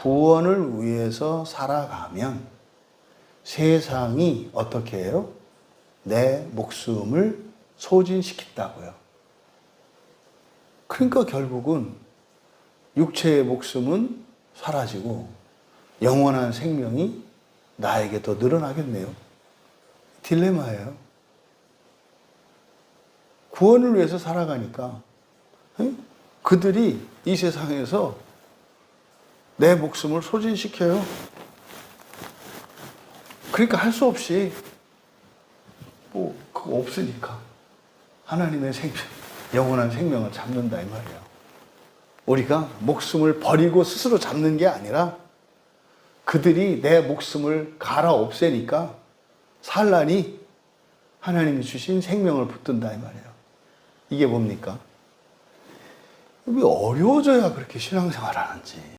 구원을 위해서 살아가면 세상이 어떻게 해요? 내 목숨을 소진시킨다고요. 그러니까 결국은 육체의 목숨은 사라지고 영원한 생명이 나에게 더 늘어나겠네요. 딜레마예요. 구원을 위해서 살아가니까 에? 그들이 이 세상에서 내 목숨을 소진시켜요. 그러니까 할 수 없이 뭐 그거 없으니까 하나님의 생명, 영원한 생명을 잡는다 이 말이에요. 우리가 목숨을 버리고 스스로 잡는 게 아니라 그들이 내 목숨을 갈아 없애니까 산란이 하나님이 주신 생명을 붙든다 이 말이에요. 이게 뭡니까? 왜 어려워져야 그렇게 신앙생활 하는지.